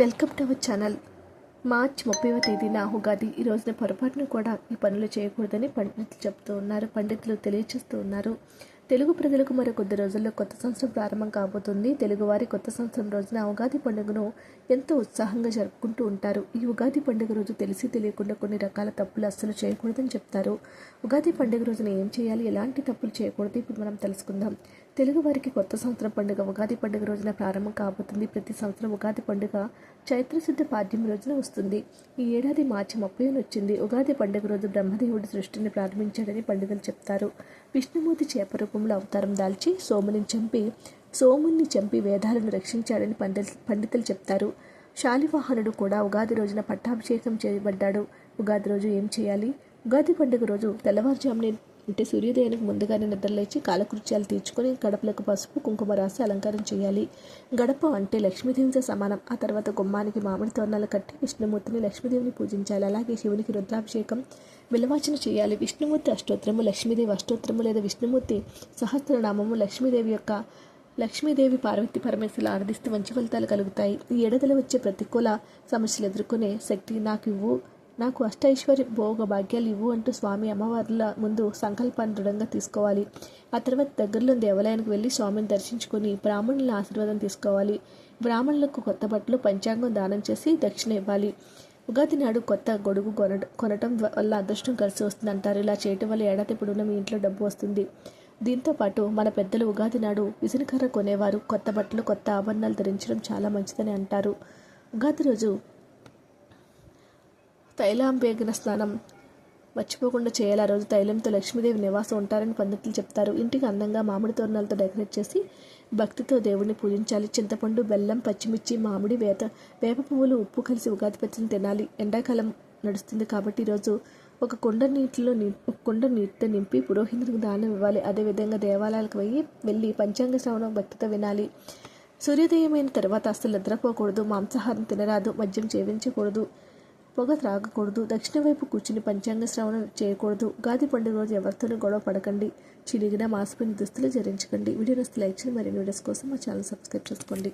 Welcome to our channel. March ముప్పైవ తేదీన ఉగాది. ఈ రోజున పొరపాటును కూడా ఈ పనులు చేయకూడదని పండితులు చెప్తూ ఉన్నారు పండితులు తెలియచేస్తూ ఉన్నారు. తెలుగు ప్రజలకు మరో కొద్ది రోజుల్లో కొత్త సంవత్సరం ప్రారంభం కాబోతుంది. తెలుగువారి కొత్త సంవత్సరం రోజున ఉగాది పండుగను ఎంతో ఉత్సాహంగా జరుపుకుంటూ ఉంటారు. ఈ ఉగాది పండుగ రోజు తెలిసి తెలియకుండా కొన్ని రకాల తప్పులు అస్సలు చేయకూడదని చెప్తారు. ఉగాది పండుగ రోజున ఏం చేయాలి? ఎలాంటి తప్పులు చేయకూడదు? ఇప్పుడు మనం తెలుసుకుందాం. తెలుగు వారికి కొత్త సంవత్సరం పండుగ ఉగాది పండుగ రోజున ప్రారంభం కాబోతుంది. ప్రతి సంవత్సరం ఉగాది పండుగ చైత్రశుద్ధ పాడ్యం రోజున వస్తుంది. ఈ ఏడాది మార్చి ముప్పై వచ్చింది. ఉగాది పండుగ రోజు బ్రహ్మదేవుడి సృష్టిని ప్రారంభించాడని పండుగలు చెప్తారు. విష్ణుమూర్తి చేపరూపం రూపంలో అవతారం దాల్చి సోముని చంపి సోముని చంపి వేదాలను రక్షించాడని పండి పండితులు చెప్తారు. శాలివాహనుడు కూడా ఉగాది రోజున పట్టాభిషేకం చేయబడ్డాడు. ఉగాది రోజు ఏం చేయాలి? ఉగాది పండుగ రోజు తెల్లవారుజామునే అంటే సూర్యోదయానికి ముందుగానే నిద్రలేచి కాలకృత్యాలు తీర్చుకొని గడపలకు పసుపు కుంకుమ రాసి అలంకారం చేయాలి. గడప అంటే లక్ష్మీదేవితో సమానం. ఆ తర్వాత గుమ్మానికి మామిడి తోరణాలు కట్టి విష్ణుమూర్తిని లక్ష్మీదేవిని పూజించాలి. అలాగే శివునికి రుద్రాభిషేకం విలవాచన చేయాలి. విష్ణుమూర్తి అష్టోత్తరము లక్ష్మీదేవి అష్టోత్తరము లేదా విష్ణుమూర్తి సహస్రనామము లక్ష్మీదేవి యొక్క లక్ష్మీదేవి పార్వతి పరమేశ్వరులు ఆరాధిస్తే మంచి ఫలితాలు కలుగుతాయి. ఈ ఏడాదిలో వచ్చే ప్రతికూల సమస్యలు ఎదుర్కొనే శక్తి నాకు ఇవ్వు. నాకు అష్టైశ్వర్య భోగ భాగ్యాలు ఇవ్వు అంటూ స్వామి అమ్మవార్ల ముందు సంకల్పాన్ని దృఢంగా తీసుకోవాలి. ఆ తర్వాత దగ్గరలో దేవాలయానికి వెళ్ళి స్వామిని దర్శించుకొని బ్రాహ్మణుల ఆశీర్వాదం తీసుకోవాలి. బ్రాహ్మణులకు కొత్త బట్టలు పంచాంగం దానం చేసి దక్షిణ ఇవ్వాలి. ఉగాది నాడు కొత్త గొడుగు కొన కొనటం వల్ల అదృష్టం కలిసి వస్తుంది అంటారు. ఇలా చేయటం వల్ల ఏడాది పొడవున మీ ఇంట్లో డబ్బు వస్తుంది. దీంతో పాటు మన పెద్దలు ఉగాది నాడు విజనకర్ర కొనేవారు. కొత్త బట్టలు కొత్త ఆభరణాలు ధరించడం చాలా మంచిదని అంటారు. ఉగాది రోజు తైలాంబేగిన స్నానం. మర్చిపోకుండా చేయాలి. ఆ రోజు తైలంతో లక్ష్మీదేవి నివాసం ఉంటారని పండితులు చెప్తారు. ఇంటికి అందంగా మామిడి తోరణాలతో డెకరేట్ చేసి భక్తితో దేవుడిని పూజించాలి. చింతపండు బెల్లం పచ్చిమిర్చి మామిడి వేత వేప పువ్వులు ఉప్పు కలిసి ఉగాది పచ్చని తినాలి. ఎండాకాలం నడుస్తుంది కాబట్టి ఈరోజు ఒక కుండ నీటిలో నీ ఒక కుండ నీటితో నింపి పురోహితుడికి దానం ఇవ్వాలి. అదేవిధంగా దేవాలయాలకు వెళ్ళి వెళ్ళి పంచాంగ శ్రవణం భక్తితో వినాలి. సూర్యోదయమైన తర్వాత అసలు నిద్రపోకూడదు. మాంసాహారం తినరాదు. మద్యం సేవించకూడదు పొగ త్రాగకూడదు. దక్షిణ వైపు కూర్చుని పంచాంగ శ్రవణం చేయకూడదు. గాది పండుగ రోజు ఎవరితోనూ గొడవ పడకండి. చిరిగిన మాసిపోయిన దుస్తులు ధరించకండి. వీడియో నస్తే లైక్ చేయండి. మరిన్ని వీడియోస్ కోసం మా ఛానల్ సబ్స్క్రైబ్ చేసుకోండి.